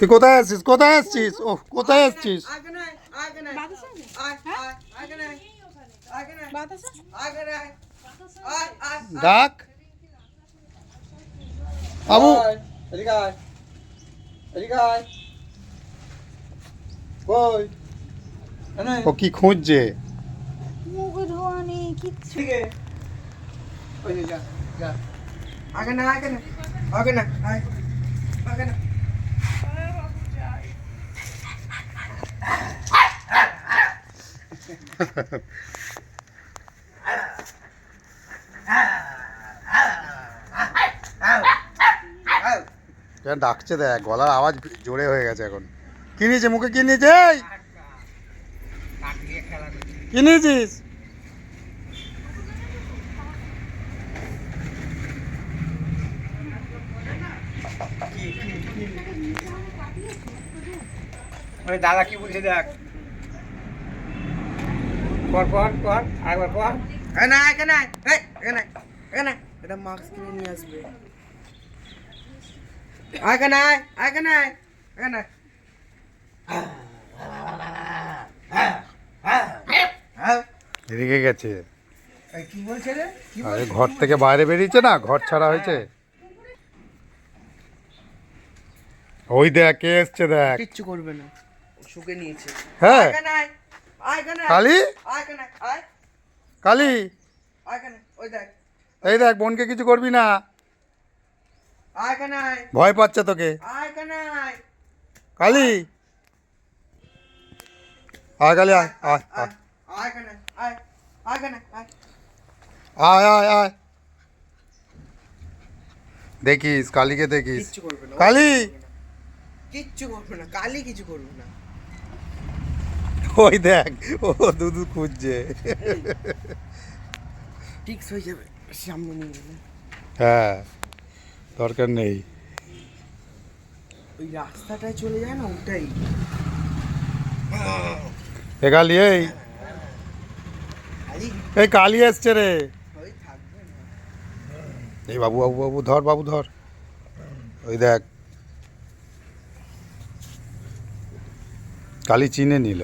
তুই কোথায় আসছিস? কোথায় আসছিস? ও কোথায় আসছিস? ডাক। বাবু। ও কি খুঁজছে? আগে না আগে না আগে না আগে না কেন ডাকছে দেখ, গলার আওয়াজ জোরে হয়ে গেছে এখন। কি নিয়েছে মুখে, কি নিয়েছে? দাদা কি বলছে দেখ? কর কর কর আরেকবার কর। না এখানে আয়, এই, এখানে আয়, এখানে আয়। এটা মাস্ক কিনে নিয়ে আসবে। এখানে আয় এখানে আয় এখানে আয়। এদিকে গেছে। এই কি বলছে রে? কি আরে ঘর থেকে বাইরে বেরিয়েছে না? ঘর ছাড়া হয়েছে? ওই দেখ কে এসছে দেখ। কিচ্ছু করবে না। শুকে নিয়েছে। হ্যাঁ। কালি? আয় এখানে আয়, আয়। কালি? আয় এখানে ওই দেখ। এই দেখ বোনকে কিছু করবি না। আয় এখানে আয়। ভয় পাচ্ছে তোকে। আয় এখানে আয়। কালি? আয় কালি আয় আয় আয় আয় আয়। আয় আয় এখানে আয়। আয় আয় আয়। দেখিস কালীকে দেখিস। কালি? কিচ্ছু করবে না কালি কিছু করবে না। ওই দেখ ও দুধু খুঁজছে। টিক্স হয়ে যাবে সামনে নিয়ে গেলে। হ্যাঁ দরকার নেই। ওই রাস্তাটায় চলে যায় না ওটাই। এ কালি এই। এই কালি এসছে রে। এই বাবু বাবু বাবু ধর বাবু ধর। ওই দেখ। কালি চিনে নিল।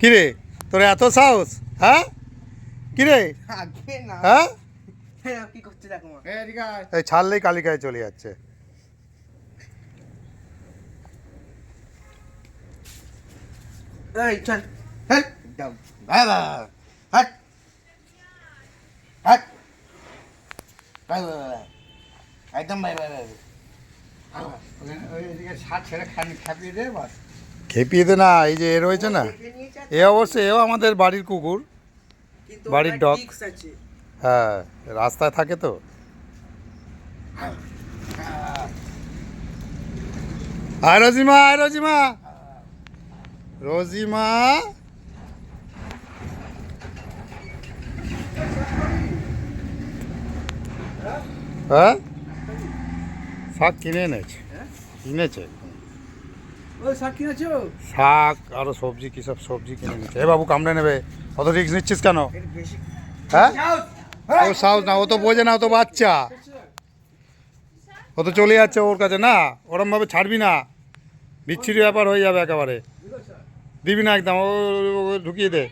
কিরে? তোর এত সাহস হ্যাঁ? কিরে? হ্যাঁ? হ্যাঁ, এই ছাড়লেই কালিকায় চলে যাচ্ছে। একদম বাই বাই বাই ওইদিকে সাত ছেড়ে খানি খাপিয়ে দে বাস। খেপিয়ে দে না এই যে এ রয়েছে না? এ অবশ্য এও আমাদের বাড়ির কুকুর বাড়ির আছে। হ্যাঁ রাস্তায় থাকে তো। আয় রজিমা আয় রজিমা। রজিমা। হ্যাঁ? শাক কিনে এনেছে কিনেছে। শাক আরও সবজি কি সব সবজি কিনে নিচ্ছে। এ বাবু কামড়ে নেবে। অত রিক্স নিচ্ছিস কেন? হ্যাঁ? ও সাহস না ও তো বোঝে না ও তো বাচ্চা। ও তো চলে যাচ্ছে ওর কাছে। না ওরমভাবে ছাড়বি না। বিচ্ছিরি ব্যাপার হয়ে যাবে একেবারে। দিবি না একদম ও ও ঢুকিয়ে দে।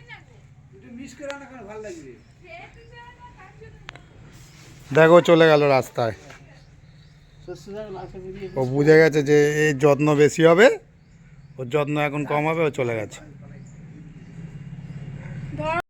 দেখো চলে গেল রাস্তায়। ও বুঝে গেছে যে এই যত্ন বেশি হবে। ওর যত্ন এখন কম হবে ও চলে গেছে।